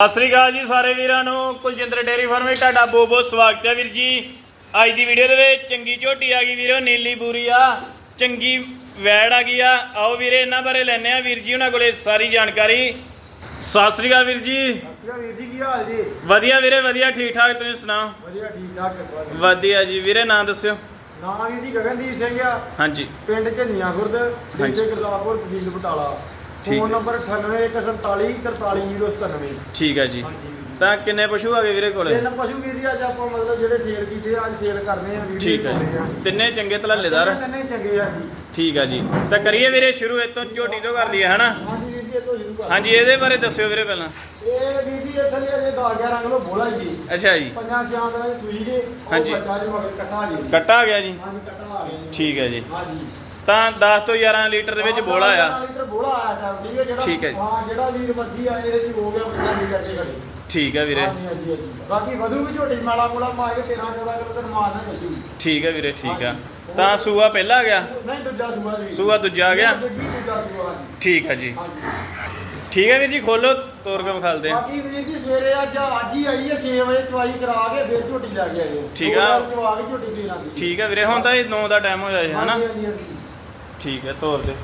ਸਤਿ ਸ੍ਰੀ ਅਕਾਲ ਜੀ ਸਾਰੇ ਵੀਰਾਂ ਨੂੰ। ਕੁਲਜਿੰਦਰ ਡੇਰੀ ਫਾਰਮ ਵਿੱਚ ਤੁਹਾਡਾ ਬਹੁਤ ਬਹੁਤ ਸਵਾਗਤ ਹੈ ਵੀਰ ਜੀ। ਅੱਜ ਦੀ ਵੀਡੀਓ ਦੇ ਵਿੱਚ ਚੰਗੀ ਝੋਟੀ ਆ ਗਈ ਵੀਰੋ ਨੀਲੀ ਬੂਰੀ ਆ। ਚੰਗੀ ਵੈੜ ਆ ਗਈ ਆ। ਆਓ ਵੀਰੇ ਇਹਨਾਂ ਬਾਰੇ ਲੈਣੇ ਆ ਵੀਰ ਜੀ ਉਹਨਾਂ ਕੋਲੇ ਸਾਰੀ ਜਾਣਕਾਰੀ। ਸਤਿ ਸ੍ਰੀ ਅਕਾਲ ਵੀਰ ਜੀ। ਸਸਿਆ ਵੀਰ ਜੀ ਕੀ ਹਾਲ ਜੀ? ਵਧੀਆ ਵੀਰੇ ਵਧੀਆ ਠੀਕ ਠਾਕ ਤੁਸੀਂ ਸੁਣਾਓ? ਵਧੀਆ ਠੀਕ ਠਾਕ ਵਧੀਆ ਜੀ। ਵੀਰੇ ਨਾਂ ਦੱਸਿਓ। ਨਾਮ ਵੀਰ ਜੀ ਗਗਨਦੀਪ ਸਿੰਘ ਆ। ਹਾਂਜੀ। ਪਿੰਡ ਝੰਨੀਆਂ ਖੁਰਦ। ਜ਼ਿਲ੍ਹੇ ਗੁਰਦਾਸਪੁਰ ਤਹਿਸੀਲ ਬਟਾਲਾ। ਠੀਕ ਫੋਨ ਹੈ। ਨੰਬਰ 9847 43097 ਠੀਕ ਹੈ ਜੀ। ਤਾਂ ਕਿੰਨੇ ਪਸ਼ੂ ਆ ਗਏ ਵੀਰੇ ਕੋਲੇ? ਤਿੰਨ ਪਸ਼ੂ ਵੀਰ ਜੀ ਅੱਜ ਆਪਾਂ ਮਤਲਬ ਜਿਹੜੇ ਸੇਲ ਕੀਤੇ ਆ, ਅੱਜ ਸੇਲ ਕਰਨੇ ਆ ਵੀਡੀਓ ਠੀਕ ਹੈ ਜੀ। ਤਿੰਨੇ ਚੰਗੇ ਤਲੱਲੇਦਾਰ? ਤਿੰਨੇ ਚੰਗੇ ਆ ਜੀ। ਠੀਕ ਹੈ ਜੀ। ਤਾਂ ਕਰੀਏ ਵੀਰੇ ਸ਼ੁਰੂ ਇਤੋਂ ਝੋਟੀ ਤੋਂ ਕਰ ਲਈਏ ਹਨਾ? ਹਾਂਜੀ ਵੀਰ ਜੀ ਇਹ ਤੋਂ ਸ਼ੁਰੂ ਕਰ ਹਾਂਜੀ ਇਹਦੇ ਬਾਰੇ ਦੱਸਿਓ ਵੀਰੇ ਪਹਿਲਾਂ। ਇਹ ਵੀਰ ਜੀ ਇਹ ਥੱਲੇ ਅਜੇ 10 11 ਕਿਲੋ ਬੋਲਾ ਜੀ। ਅੱਛਾ ਜੀ। ਪੰਜਾਂ ਦਿਨਾਂ ਦੀ ਸੂਈ ਜੇ ਉਹ ਹਾਂਜੀ। ਬੱਚਾ ਜੀ ਮਗਰ ਕੱਟਾ ਜੀ। ਕੱਟਾ ਆ ਗਿਆ ਜੀ। ਹਾਂਜੀ ਕੱਟਾ ਆ ਗਿਆ ਜੀ। ਠੀਕ ਹੈ ਜੀ। ਹਾਂਜੀ। ਤਾਂ 10 ਤੋਂ 11 ਲੀਟਰ ਦੇ ਵਿੱਚ ਬੋਲਾ ਆ। ਲੀਟਰ ਬੋਲਾ ਆਇਆ ਠੀਕ ਹੈ ਜਿਹੜਾ ਠੀਕ ਹੈ ਜੀ। ਹਾਂ ਜਿਹੜਾ ਵੀਰ ਮਰਜ਼ੀ ਆ ਇਹਦੇ ਚ ਹੋ ਗਿਆ ਬੱਚਾ ਲੀਟਰ ਚ ਘੜੀ ਠੀਕ ਹੈ ਵੀਰੇ। ਹਾਂਜੀ ਹਾਂਜੀ ਹਾਂਜੀ। ਬਾਕੀ ਵਧੂ ਵੀ ਝੋਟੀ ਮਾਲਾ ਮੂਲਾ ਮਾਰ ਕੇ 13 14 ਕਿਲੋ ਤੇ ਮਾਰ ਨਾ ਚੱਲੂ ਠੀਕ ਹੈ ਵੀਰੇ ਠੀਕ ਆ। ਤਾਂ ਸੂਆ ਪਹਿਲਾ ਗਿਆ? ਨਹੀਂ ਦੂਜਾ ਸੂਆ ਜੀ। ਸੂਆ ਦੂਜਾ ਆ ਗਿਆ? ਦੂਜਾ ਸੂਆ। ਠੀਕ ਹੈ ਜੀ। ਹਾਂਜੀ। ਠੀਕ ਹੈ ਵੀਰ ਜੀ ਖੋਲੋ ਤੋੜ ਕੇ ਵਿਖਾਲਦੇ ਆ। ਬਾਕੀ ਵੀਰ ਜੀ ਸਵੇਰੇ ਅੱਜ ਅੱਜ ਹੀ ਆਈ ਹੈ 6 ਵਜੇ ਚਵਾਈ ਕਰਾ ਕੇ ਫਿਰ ਝੋਟੀ ਲੈ ਕੇ ਆਏ ਠੀਕ ਆ। ਚਵਾ ਕੇ ਝੋਟੀ ਦੇਣਾ ਸੀ। ਠੀਕ ਹੈ ਵੀਰੇ ਹੁਣ ਤਾਂ ਇਹ 9 ਦਾ ਟਾਈਮ ਹੋ ਜਾਏ ਹਨਾ? ਹਾਂਜੀ, ਹਾਂਜੀ, ਹਾਂਜੀ। ਠੀਕ ਹੈ ਤੋੜ ਦੇ।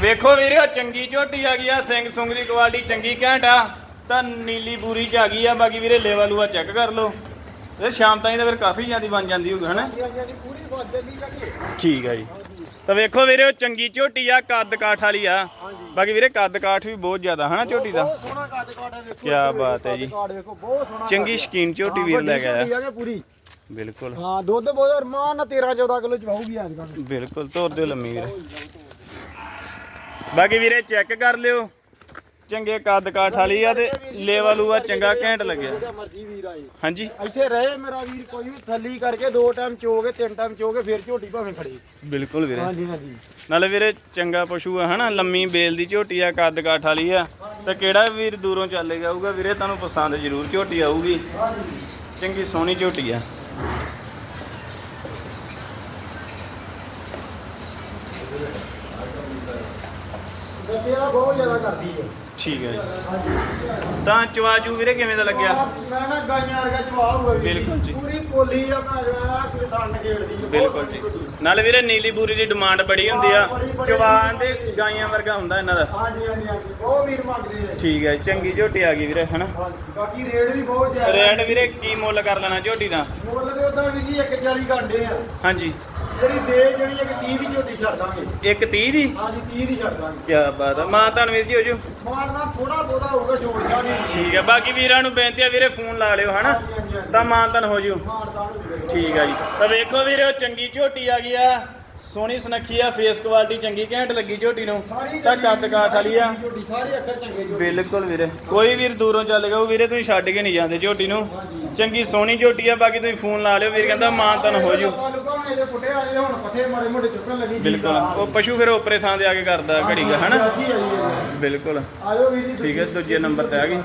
ਵੇਖੋ ਵੀਰੇ ਚੰਗੀ ਝੋਟੀ ਆ ਗਈ ਆ ਸਿੰਘ ਸੁੰਗ ਦੀ ਕੁਆਲਿਟੀ ਚੰਗੀ ਘੈਂਟ ਆ। ਤਾਂ ਨੀਲੀ ਬੂਰੀ ਚ ਆ ਗਈ ਆ ਬਾਕੀ ਵੀਰੇ ਲੈਵਲ ਲੂਆ ਚੈੱਕ ਕਰ ਲਓ। ਇਹ ਸ਼ਾਮ ਤਾਈਂ ਤਾਂ ਫਿਰ ਕਾਫੀ ਜ਼ਿਆਦੀ ਬਣ ਜਾਂਦੀ ਹੋਊਗੀ ਹਨਾ? ਠੀਕ ਹੈ ਜੀ। ਤਾਂ ਵੇਖੋ ਵੀਰੇ ਉਹ ਚੰਗੀ ਝੋਟੀ ਆ ਕੱਦ ਕਾਠ ਵਾਲੀ ਆ। ਬਾਕੀ ਵੀਰੇ ਕੱਦ ਕਾਠ ਵੀ ਬਹੁਤ ਜ਼ਿਆਦਾ ਹਨਾ ਝੋਟੀ ਦਾ? ਬਹੁਤ ਸੋਹਣਾ ਕੱਦ ਕਾਠ ਹੈ ਵੇਖੋ ਕਿਆ ਬਾਤ ਹੈ ਜੀ। ਚੰਗੀ। ਸ਼ਕੀਨ ਝੋਟੀ ਵੀਰ ਲੈ ਕੇ ਆਇਆ। ਪੂਰੀ। ਬਿਲਕੁਲ। ਹਾਂ ਦੁੱਧ ਬਹੁਤ ਅਰਮਾਨ ਨਾਲ 13 14 ਕਿਲੋ ਚ ਪਾਉਗੀ ਅੱਜ ਕੱਲ੍ਹ। ਬਿਲਕੁਲ ਤੋਰ ਦਿਓ ਲੰਮੀ ਵੀਰੇ ਬਾਕੀ ਵੀਰੇ ਚੈੱਕ ਕਰ ਲਿਓ। ਚੰਗੇ ਕੱਦ ਕਾਠ ਵਾਲੀ ਆ ਤੇ ਲੇਵਾ ਲੂਆ ਚੰਗਾ ਘੈਂਟ ਲੱਗਿਆ। ਜਿਹੜਾ ਮਰਜ਼ੀ ਵੀਰ ਆਏ। ਹਾਂਜੀ। ਇੱਥੇ ਰਹੇ ਮੇਰਾ ਵੀਰ ਕੋਈ ਵੀ ਥੱਲੀ ਕਰਕੇ ਦੋ ਟਾਈਮ ਚੋਗੇ ਤਿੰਨ ਟਾਈਮ ਚੋਗੇ ਫਿਰ ਝੋਟੀ ਭਾਵੇਂ ਖੜੀ। ਬਿਲਕੁਲ ਵੀਰੇ। ਹਾਂਜੀ ਹਾਂਜੀ। ਨਾਲੇ ਵੀਰੇ ਚੰਗਾ ਪਸ਼ੂ ਆ ਹਨਾ? ਲੰਮੀ ਬੇਲ ਦੀ ਝੋਟੀ ਆ ਕੱਦ ਕਾਠ ਵਾਲੀ ਆ। ਤਾਂ ਕਿਹੜਾ ਵੀਰ ਦੂਰੋਂ ਚੱਲੇ ਜਾਊਗਾ ਵੀਰੇ? ਤੁਹਾਨੂੰ ਪਸੰਦ ਜ਼ਰੂਰ ਝੋਟੀ ਆਊਗੀ। ਚੰਗੀ ਸੋਹਣੀ ਝੋਟੀ ਆ। Thank you. ਦਾ ਬਹੁਤ ਜ਼ਿਆਦਾ ਕਰਦੀ ਹੈ ਠੀਕ ਹੈ ਜੀ। ਹਾਂਜੀ। ਤਾਂ ਚਵਾਜੂ ਵੀਰੇ ਕਿਵੇਂ ਦਾ ਲੱਗਿਆ? ਮੈਂ ਨਾ ਗਾਈਆਂ ਵਰਗਾ ਜਵਾਬ ਹੋਊਗਾ ਵੀਰ ਬਿਲਕੁਲ ਜੀ। ਪੂਰੀ ਪੋਲੀ ਆ ਭੈਣ ਜਵਾ ਕਿ ਥਣ ਖੇਡਦੀ ਹੈ ਬਿਲਕੁਲ ਜੀ। ਨਾਲੇ ਵੀਰੇ ਨੀਲੀ ਬੂਰੀ ਦੀ ਡਿਮਾਂਡ ਬੜੀ ਹੁੰਦੀ ਆ। ਚਵਾਨ ਦੇ ਗਾਈਆਂ ਵਰਗਾ ਹੁੰਦਾ ਇਹਨਾਂ ਦਾ। ਹਾਂਜੀ ਹਾਂਜੀ ਹਾਂਜੀ। ਬਹੁਤ ਵੀਰ ਮੰਗਦੇ ਆ ਠੀਕ ਹੈ ਚੰਗੀ ਝੋਟੀ ਆ ਗਈ ਵੀਰੇ ਹਨਾ? ਹਾਂਜੀ। ਬਾਕੀ ਰੇਟ ਵੀ ਬਹੁਤ ਜ਼ਿਆਦਾ ਰੇਟ ਵੀਰੇ ਕੀ ਮੁੱਲ ਕਰ ਲੈਣਾ ਝੋਟੀ ਦਾ? ਮੁੱਲ ਦੇ ਉਦਾਂ ਵੀ ਜੀ 140 ਘੰਟੇ ਆ। ਹਾਂਜੀ। ਜਿਹੜੀ ਦੇ ਜਿਹੜੀ ਇੱਕ 30 ਦੀ ਝੋਟੀ ਛੱਡ ਦਾਂਗੇ। ਇੱਕ 30 ਦੀ? ਹਾਂਜੀ 30 ਦੀ ਛੱਡ ਦਾਂਗੇ। ਕੀ ਬਾਤ ਆ। ਮਾਂ ਤਾਂ ਵੀਰ ਜੀ ਹੋ ਜੂ। ਮਾਰਨਾ ਥੋੜਾ ਬਹੁਤਾ ਹੋਊਗਾ ਛੋੜ ਛਾੜੀ ਠੀਕ ਹੈ ਬਾਕੀ ਵੀਰਾਂ ਨੂੰ ਬੇਨਤੀ ਆ ਵੀਰੇ ਫੋਨ ਲਾ ਲਿਓ ਹਨਾ? ਤਾਂ ਮਾਂ ਤਾਂ ਹੋ ਜੂ। ਠੀਕ ਆ ਜੀ। ਤਾਂ ਵੇਖੋ ਵੀਰੇ ਉਹ ਚੰਗੀ ਝੋਟੀ ਆ ਗਈ ਆ। ਸੋਹਣੀ ਸੁਨੱਖੀ ਆ ਫੇਸ ਕੁਆਲਿਟੀ ਚੰਗੀ ਘੈਂਟ ਲੱਗੀ ਝੋਟੀ ਨੂੰ। ਤਾਂ ਕੱਦ ਕਾਠ ਵਾਲੀ ਆ। ਝੋਟੀ ਸਾਰੇ ਅੱਖਰ ਚੰਗੇ ਝੋਟੀ। ਬਿਲਕੁਲ ਵੀਰੇ। ਕੋਈ ਵੀਰ ਦੂਰੋਂ ਚੱਲੇਗਾ ਉਹ ਵੀਰੇ ਤੁਸੀਂ ਛੱਡ ਕੇ ਨਹੀਂ ਜਾਂਦੇ ਝੋਟੀ ਨੂੰ। ਚੰਗੀ ਸੋਹਣੀ ਝੋਟੀ ਆ ਬਾਕੀ ਤੁਸੀਂ ਫੋਨ ਲਾ ਲਿਓ ਵੀਰ ਕਹਿੰਦਾ ਮਾਂ ਤਾਂ ਹੋ ਜੂ। ਬਿਲਕੁਲ। ਉਹ ਪਸ਼ੂ ਫਿਰ ਉਪਰੇ ਥਾਂ ਤੇ ਆ ਕੇ ਕਰਦਾ ਘੜੀ ਦਾ ਹਨਾ? ਬਿਲਕੁਲ। ਠੀਕ ਹੈ ਦੂਜੇ ਨੰਬਰ ਤੇ ਆ ਗਈ।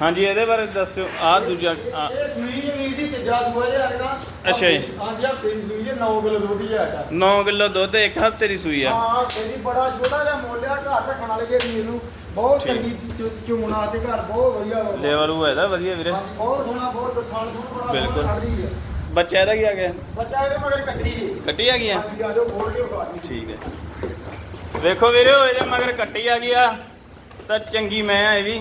ਹਾਂਜੀ ਇਹਦੇ ਬਾਰੇ ਦੱਸਿਓ। ਆ ਦੂਜਾ ਆ, ਇਹ ਸੂਈ ਜੀ ਵੀਰ ਦੀ ਤੀਜਾ ਸੂਆ ਜਿਹਾ ਹੈਗਾ। ਅੱਛਾ ਜੀ। ਹਾਂਜੀ ਹਫ਼ਤੇ ਦੀ ਸੂਈ ਜੇ 9 ਕਿਲੋ ਦੁੱਧ ਹੀ ਹੈਗਾ। 9 ਕਿਲੋ ਦੁੱਧ ਇੱਕ ਹਫ਼ਤੇ ਦੀ ਸੂਈ ਆ। ਹਾਂ ਇਹਦੀ ਬੜਾ ਛੋਟਾ ਜਿਹਾ ਮੋਲਿਆ ਘਰ ਰੱਖਣ ਵਾਲੇ ਜੇ ਵੀਰ ਨੂੰ ਬਹੁਤ ਠੀਕ। ਚੰਗੀ ਚੁ- ਚੁੰਮਣਾ ਤੇ ਘਰ ਬਹੁਤ ਵਧੀਆ ਵਾ। ਲੇਵਲ ਉਹ ਇਹਦਾ ਵਧੀਆ ਵੀਰੇ। ਹਾਂਜੀ, ਬਹੁਤ ਸੋਹਣਾ ਬਹੁਤ ਖਾਣ ਸੋਹਣਾ ਬੜਾ ਬਿਲਕੁਲ। ਕੱਢਦੀ ਹੈ ਬੱਚਾ ਇਹਦਾ ਕੀ ਆ ਗਿਆ? ਬੱਚਾ ਇਹਦੇ ਮਗਰ ਕੱਟੀ ਜੀ ਕੱਟੀ ਆ ਗਈ ਆ? ਹਾਂਜੀ ਆਜੋ ਖੋਲ ਕੇ ਉਗਾ ਦੀ ਠੀਕ ਹੈ ਵੇਖੋ ਵੀਰੇ ਉਹ ਇਹਦੇ ਮਗਰ ਕੱਟੀ ਆ ਗਈ ਆ। ਤਾਂ ਚੰਗੀ ਮੈਂ ਆ ਇਹ ਵੀ।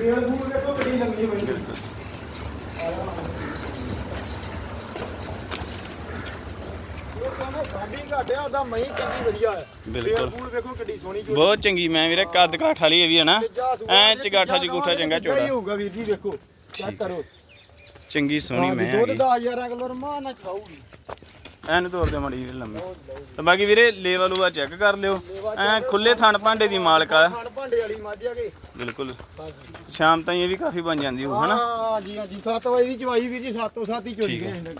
ਤੇਲ ਬੂਰ ਦੇਖੋ ਕਿੰਨੀ ਲੰਮੀ ਹੋਈ ਹੈ ਇਹ ਕਹਿੰਦੇ ਸਾਡੀ ਘਾਟਿਆ ਉਹਦਾ ਮਹੀਂ ਚੰਗੀ ਵਧੀਆ ਹੈ। ਬਿਲਕੁਲ। ਤੇਲ ਬੂਰ ਵੇਖੋ ਕਿੱਡੀ ਸੋਹਣੀ ਝੋਟੀ। ਬਹੁਤ ਚੰਗੀ ਮੈਂ ਵੀਰੇ ਕੱਦ ਕਾਠ ਵਾਲੀ ਇਹ ਵੀ ਹੈ ਨਾ। ਐ ਚਗਾਠਾ ਤੀਜਾ ਚਗੂਠਾ ਚੰਗਾ ਹੀ ਚੋੜਾ ਹੋਊਗਾ ਵੀਰ ਜੀ ਚੈੱਕ। ਕਰੋ। ਚੰਗੀ ਸੋਹਣੀ ਮੈਂ ਦੁੱਧ ਦਾ 11 ਕਿਲੋ ਰਮਾਨ ਨਾਲ ਖਾਊਗੀ। ਐਨ ਤੋਰ ਦੇ ਮੜੀ ਲੰਮੀ। ਤਾਂ ਬਾਕੀ ਵੀਰੇ ਲੇਵਲ ਉਹ ਚੈੱਕ ਕਰ ਲਿਓ। ਐ ਖੁੱਲੇ ਥਣ ਭਾਂਡੇ ਦੀ ਮਾਲਕ ਆ। ਖਾਣ ਭਾਂਡੇ ਵਾਲੀ ਮੱਝ ਆ ਕੇ। ਬਿਲਕੁਲ। ਸ਼ਾਮ ਤਾਈਂ ਇਹ ਵੀ ਕਾਫੀ ਬਣ ਜਾਂਦੀ ਹੋ ਹਨਾ? ਹਾਂ ਜੀ ਹਾਂ ਜੀ 7 ਵਜੇ ਦੀ ਚਵਾਈ ਵੀਰ ਜੀ 7 ਤੋਂ 7 ਹੀ ਚੋਰੀ ਠੀਕ ਹੈ। ਗਏ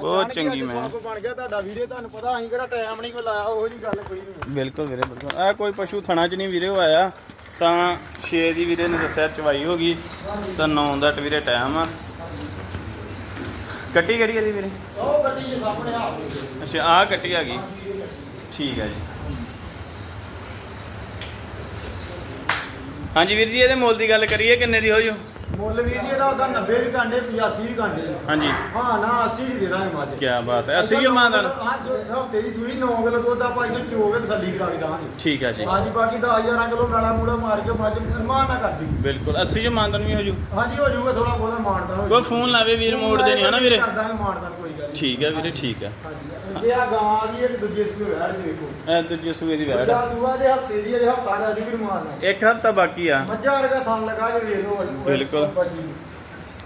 ਬਹੁਤ ਚੰਗੀ ਮੈਂ। ਬਣ ਗਿਆ ਤੁਹਾਡਾ ਵੀਡੀਓ ਤੁਹਾਨੂੰ ਪਤਾ ਅਸੀਂ ਕਿਹੜਾ ਟਾਈਮ ਨਹੀਂ ਕੋਈ ਲਾਇਆ ਉਹੋ ਜੀ ਗੱਲ ਕੋਈ ਨਹੀਂ। ਬਿਲਕੁਲ ਵੀਰੇ ਬਿਲਕੁਲ। ਆ ਕੋਈ ਪਸ਼ੂ ਥਣਾ ਚ ਨਹੀਂ ਵੀਰੇ ਉਹ ਆਇਆ ਤਾਂ 6 ਦੀ ਵੀਰੇ ਨੇ ਦੱਸਿਆ ਚਵਾਈ ਹੋ ਗਈ ਤਾਂ 9 ਦਾ ਵੀਰੇ ਟਾਈਮ ਆ। ਕੱਟੀ ਕਿਹੜੀ ਇਹਦੀ ਵੀਰੇ? ਉਹ ਗੱਡੀ ਦੇ ਸਾਹਮਣੇ ਆ ਗਈ। ਅੱਛਾ ਆ ਕੱਟੀ ਆ ਗਈ। ਠੀਕ ਹੈ ਜੀ। ਹਾਂਜੀ ਵੀਰ ਜੀ ਇਹਦੇ ਮੁੱਲ ਦੀ ਗੱਲ ਕਰੀਏ ਕਿੰਨੇ ਦੀ ਹੋ ਜੂ ਮੁੱਲ ਵੀਰ ਜੀ ਇਹਦਾ ਉਹਦਾ 90 ਵੀ ਕਾਂਡੇ 85 ਵੀ ਕਾਂਡੇ। ਹਾਂਜੀ। ਹਾਂ ਨਾ 80 ਹੀ ਦੇਣਾ ਮੱਝ। ਕੀ ਬਾਤ ਹੈ ਅਸੀਂ ਵੀ ਮਾਨਦਾਨ ਹਾਂ ਜੋ ਹਫ਼ਤੇ ਦੀ ਸੂਈ 9 ਕਿਲੋ ਦੁੱਧ ਦਾ ਭਾਈ ਜੀ ਚੋਗੇ ਤਸੱਲੀ ਕਰਾ ਦਾਂਗੇ। ਠੀਕ ਹੈ ਜੀ। ਹਾਂਜੀ ਬਾਕੀ 10000 ਕਿਲੋ ਨਾਲਾ ਮੂੜਾ ਮਾਰ ਕੇ ਮੱਝ ਸਨਮਾਨ ਨਾ ਕਰਦੀ ਬਿਲਕੁਲ 80 ਜੋ ਮਾਨਦਾਨ ਵੀ ਹੋ ਜੂ। ਹਾਂਜੀ ਹੋ ਜਾਊਗਾ ਥੋੜਾ ਬਹੁਤਾ ਮਾਨਦਾਨ ਕੋਈ ਫੋਨ ਲਾਵੇ ਵੀਰ ਮੋੜਦੇ ਨਹੀਂ ਹਨਾ ਵੀਰੇ? ਕਰ ਦਾਂਗੇ ਮਾਨਦਾਨ ਕੋਈ ਗੱਲ ਠੀਕ ਹੈ ਵੀਰੇ ਠੀਕ ਹੈ ਹਾਂਜੀ ਇਹ ਆ ਗਾਂ ਦੀ ਇੱਕ ਦੂਜੇ ਸੂਏ ਵੈੜ ਦੇ ਵੇਖੋ ਇਹ ਦੂਜੇ ਸੂਏ ਦੀ ਵੈੜ ਸੂਆ ਦੇ ਹਫ਼ਤੇ ਦੀ ਹਫਤਾ ਦਾ ਜੀ ਵੀ ਮਾਰਨਾ ਇੱਕ ਹਫ਼ਤਾ ਬਾਕੀ ਆ। ਮੱਝਾਂ ਵਰਗਾ ਥਣ ਲਗਾ ਜੇ ਵੇਖ ਲਓ ਬਿਲਕੁਲ।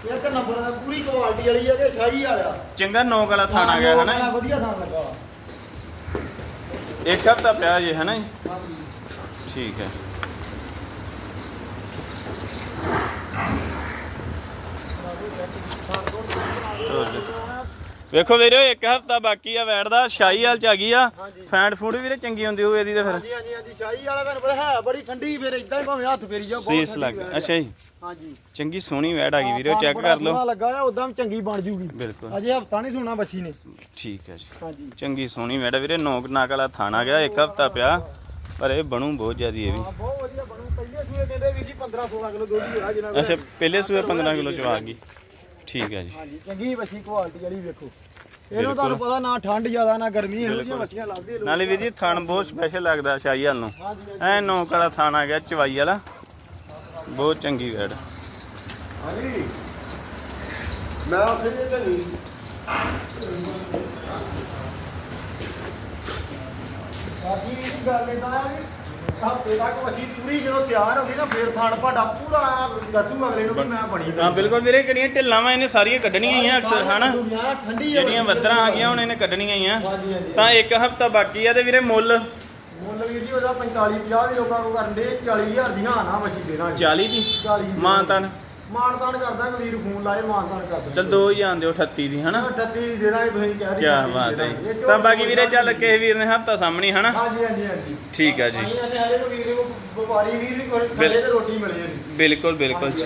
ਇੱਕ ਨੰਬਰ ਦਾ ਪੂਰੀ ਕੁਆਲਿਟੀ ਵਾਲੀ ਹੈ ਕਿ ਸ਼ਾਹੀ ਵਾਲਾ। ਚੰਗਾ ਨੌਕ ਵਾਲਾ ਥਾਣਾ ਗਿਆ ਹਨਾ ਹਾਂ, ਵਧੀਆ ਥਣ ਲੱਗਾ। ਇੱਕ ਹਫ਼ਤਾ ਪਿਆ ਜੇ ਹਨਾ ਜੀ? ਹਾਂਜੀ ਠੀਕ ਹੈ। ਵੇਖੋ ਵੀਰੇ ਇੱਕ ਹਫ਼ਤਾ ਬਾਕੀ ਆ ਵੈੜ ਦਾ ਸ਼ਾਹੀ ਹਾਲ ਚ ਆ ਗਈ ਆ। ਹਾਂਜੀ। ਫੈਂਟ ਫੂਡ ਵੀਰੇ ਚੰਗੀ ਹੁੰਦੀ ਹੋਵੇ ਇਹਦੀ ਤਾਂ ਫਿਰ। ਹਾਂਜੀ ਹਾਂਜੀ ਹਾਂਜੀ ਸ਼ਾਹੀ ਵਾਲਾ ਤੁਹਾਨੂੰ ਪਤਾ ਹੈ ਬੜੀ ਠੰਡੀ ਫਿਰ ਇਦਾਂ ਹੀ ਭਾਵੇਂ ਹੱਥ ਫੇਰੀ ਜਾ ਸੀਸ ਲੱਗ ਅੱਛਾ ਜੀ। ਹਾਂਜੀ। ਚੰਗੀ ਸੋਹਣੀ ਵੈੜ ਆ ਗਈ ਵੀਰੇ ਚੈੱਕ ਕਰ ਲਓ। ਲੱਗਾ ਆ ਉਦਾਂ ਚੰਗੀ ਬਣ ਜੂਗੀ। ਬਿਲਕੁਲ। ਅਜੇ ਹਫਤਾ ਨਹੀਂ ਸੁਣਾ ਬੱਚੀ ਨੇ। ਠੀਕ ਹੈ ਜੀ। ਹਾਂਜੀ। ਚੰਗੀ ਸੋਹਣੀ ਵੈੜ ਵੀਰੇ ਨੌਕ ਨਾਕ ਵਾਲਾ ਥਾਣਾ ਗਿਆ ਇੱਕ ਹਫ਼ਤਾ ਪਿਆ ਪਰ ਇਹ ਬਣੂ ਬਹੁਤ ਜ਼ਿਆਦੀ ਇਹ ਵੀ। ਬਹੁਤ ਵਧੀਆ ਬਣੂ। ਪਹਿਲੇ ਸੂਏ ਕਹਿੰਦੇ ਵੀਰ ਜੀ 15 16 ਕਿਲੋ ਦੁੱਧ ਹੀ ਹੋਣਾ ਜਿੰਨਾ ਕੋਲ। ਅੱਛਾ ਪਹਿਲੇ ਸੂਏ 15 ਕਿਲੋ ਚ ਆ ਗਈ। ਠੀਕ ਹੈ ਜੀ। ਹਾਂਜੀ ਚੰਗੀ ਬੱਚੀ ਕੁਆਲਿਟੀ ਵਾਲੀ ਵੇਖੋ। ਇਹਨੂੰ ਤੁਹਾਨੂੰ ਪਤਾ ਨਾ ਠੰਡ ਜ਼ਿਆਦਾ ਨਾ ਗਰਮੀ ਇਹੋ ਜਿਹੀਆਂ ਬੱਚੀਆਂ ਲੱਭਦੇ ਨਾਲੇ ਵੀਰ ਜੀ ਥਣ ਬਹੁਤ ਸਪੈਸ਼ਲ ਲੱਗਦਾ ਸ਼ਾਹੀ ਹਾਲ ਨੂੰ ਐ ਨੌਕ ਵਾਲਾ ਥਾਣ ਗਿਆ ਚਵਾਈ ਵਾਲਾ। ਬਹੁਤ ਚੰਗੀ ਵੈੜ। ਹਾਂਜੀ। ਮੈਂ ਉੱਥੇ ਜੇ ਨਹੀਂ ਬਾਕੀ ਇਹ ਗੱਲ ਇਦਾਂ ਆ ਵੀ ਹਫ਼ਤੇ ਤੱਕ ਅਸੀਂ ਪੂਰੀ ਜਦੋਂ ਤਿਆਰ ਹੋ ਗਈ ਨਾ ਫੇਰ ਥਣ ਭਾਡਾ ਪੂਰਾ ਦੱਸੂ ਅਗਲੇ ਨੂੰ ਮੈਂ ਬਣੀ ਹਾਂ ਬਿਲਕੁਲ ਵੀਰੇ ਕਿਹੜੀਆਂ ਢਿੱਲਾਂ ਵਾ ਇਹਨੇ ਸਾਰੀਆਂ ਕੱਢਣੀਆਂ ਹੀ ਆ ਅਕਸਰ ਹਨਾ? ਜਿਹੜੀਆਂ ਵੱਧਰਾਂ ਆ ਗਈਆਂ ਹੁਣ ਇਹਨੇ ਕੱਢਣੀਆਂ ਹੀ ਆ। ਤਾਂ ਇੱਕ ਹਫ਼ਤਾ ਬਾਕੀ ਆ ਤੇ ਵੀਰੇ ਮੁੱਲ। ਵੀਰ ਜੀ ਉਹਦਾ 45 50 ਵੀ ਲੋਕਾਂ ਕੋ ਕਰਨ ਦੇ 40000 ਦੀਆਂ ਨਾ ਮਸੀਂ ਦੇਣਾ 40 ਦੀ? 40 ਮਾਨਤਾਨ? ਮਾਨਤਾਨ ਕਰਦਾ ਵੀਰ ਫੋਨ ਲਾਏ ਮਾਨਤਾਨ ਕਰਦਾ ਚਲ ਦੋ ਹੀ ਆਂਦੇ 38 ਦੀ ਹਨਾ? 38 ਦੇਣਾ ਤੁਸੀਂ ਕਹਿ ਕੀ ਬਾਤ ਹੈ ਤਾਂ ਬਾਕੀ ਵੀਰੇ ਚੱਲ ਕਿਸੇ ਵੀਰ ਨੇ ਹਫ਼ਤਾ ਸਾਹਮਣੀ ਹਨਾ? ਹਾਂਜੀ ਹਾਂਜੀ ਹਾਂਜੀ। ਠੀਕ ਆ ਜੀ। ਅਸੀਂ ਇਹਨੇ ਹਰੇ ਨੂੰ ਵੀਰ ਨੂੰ ਵਪਾਰੀ ਵੀਰ ਵੀ ਕੋਈ ਥੱਲੇ ਤੇ ਰੋਟੀ ਮਿਲੇ ਜੀ ਬਿਲਕੁਲ ਬਿਲਕੁਲ ਜੀ।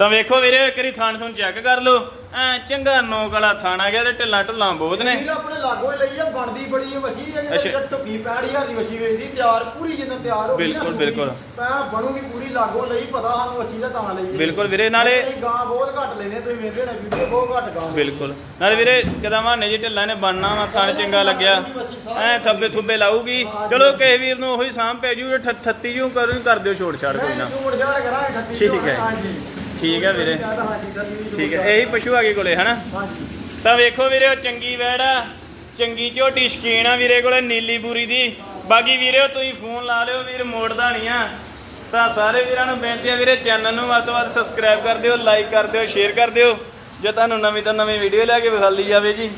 ਤਾਂ ਵੇਖੋ ਵੀਰੇ ਇੱਕ ਵਾਰੀ ਥਾਣ ਥੂਣ ਚੈੱਕ ਕਰ ਲਓ। ਐ ਚੰਗਾ ਨੌਕ ਵਾਲਾ ਥਾਣ ਗਿਆ ਤੇ ਢਿੱਲਾਂ ਢੁੱਲਾਂ ਬਹੁਤ ਨੇ। ਵੀਰ ਆਪਣੇ ਲਾਗੋਂ ਹੀ ਲਈ ਆ ਬਣਦੀ ਬੜੀ ਹੈ ਵਸੀ ਹੈ ਅੱਛਾ। ਜਿਹੜਾ ਟੁੱਕੀ 65000 ਦੀ ਵਸੀ ਵੇਚਦੀ ਤਿਆਰ ਪੂਰੀ ਜਿੰਨਾ ਤਿਆਰ ਹੋ ਗਈ ਨਾ। ਬਿਲਕੁਲ, ਸੂਈ, ਬਿਲਕੁਲ। ਮੈਂ ਬਣੂਗੀ ਪੂਰੀ ਲਾਗੋਂ ਲਈ ਪਤਾ ਸਾਨੂੰ ਵਸੀ ਦਾ ਤਾਂ ਲਈ। ਬਿਲਕੁਲ ਵੀਰੇ ਨਾਲੇ ਅਸੀਂ ਗਾਂ ਬਹੁਤ ਘੱਟ ਲੈਨੇ ਤੁਸੀਂ ਵੇਖਦੇ ਨੇ ਵੀਡੀਓ ਬਹੁਤ ਘੱਟ ਗਾਂ ਬਿਲਕੁਲ। ਨਾਲੇ ਵੀਰੇ ਕਦਾਂ ਮਾਨੇ ਜੀ ਢਿੱਲਾਂ ਨੇ ਬਣਨਾ ਵਾ ਥਾਣ ਚੰਗਾ ਲੱਗਿਆ। ਐ ਥੱਬੇ ਥੁੱਬੇ ਲਾਊਗੀ। ਚਲੋ ਕਿਸੇ ਵੀਰ ਨੂੰ ਉਹੀ ਸਾਂਭ ਪੈ ਜੂ 38 ਜੂ ਕਰੂ ਕਰ ਦਿਓ ਛੋੜ ਛਾੜ ਕੋਈ ਨਾ। ਛੋੜ ਛਾੜ ਕਰਾਂਗੇ 38 ਠੀਕ ਹੈ। ਹਾਂਜੀ ਠੀਕ ਹੈ ਵੀਰੇ। ਠੀਕ ਹੈ ਇਹੀ ਪਸ਼ੂ ਆ ਗਏ ਕੋਲੇ, ਹਨਾ? ਹਾਂਜੀ ਤਾਂ ਵੇਖੋ ਵੀਰੇ, ਉਹ ਚੰਗੀ ਵੈੜ ਆ। ਚੰਗੀ ਝੋਟੀ ਸ਼ਕੀਨ ਆ ਵੀਰੇ ਕੋਲੇ, ਨੀਲੀ ਬੂਰੀ ਦੀ। ਬਾਕੀ ਵੀਰੇ ਤੁਸੀਂ ਫੋਨ ਲਾ ਲਿਓ, ਵੀਰ ਮੋੜਦਾ ਨਹੀਂ ਆ। ਤਾਂ ਸਾਰੇ ਵੀਰਾਂ ਨੂੰ ਬੇਨਤੀ ਆ ਵੀਰੇ, ਚੈਨਲ ਨੂੰ ਵੱਧ ਤੋਂ ਵੱਧ ਸਬਸਕ੍ਰਾਈਬ ਕਰ ਦਿਓ, ਲਾਈਕ ਕਰ ਦਿਓ, ਸ਼ੇਅਰ ਕਰ ਦਿਓ। ਜੇ ਤੁਹਾਨੂੰ ਨਵੀਂ ਤੋਂ ਨਵੀਂ ਵੀਡੀਓ ਲੈ ਕੇ ਵਿਖਾਲੀ ਜਾਵੇ ਜੀ।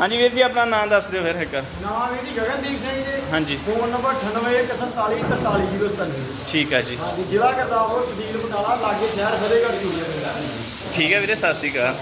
ਹਾਂਜੀ ਵੀਰ ਜੀ ਆਪਣਾ ਨਾਮ ਦੱਸ ਦਿਓ ਫਿਰ ਇੱਕ ਨਾਮ ਇਹਦੀ ਗਗਨਦੀਪ ਸਿੰਘ ਜੀ। ਹਾਂਜੀ। ਫੋਨ ਨੰਬਰ 9814414097 ਠੀਕ ਹੈ ਜੀ। ਹਾਂਜੀ ਜ਼ਿਲ੍ਹਾ ਗੁਰਦਾਸਪੁਰ ਤਹਿਸੀਲ ਬਟਾਲਾ ਲਾਗੇ ਸ਼ਹਿਰ ਫਤਿਹਗੜ੍ਹ ਚੂੜੀਆਂ ਠੀਕ ਹੈ ਵੀਰੇ ਸਤਿ ਸ਼੍ਰੀ ਅਕਾਲ।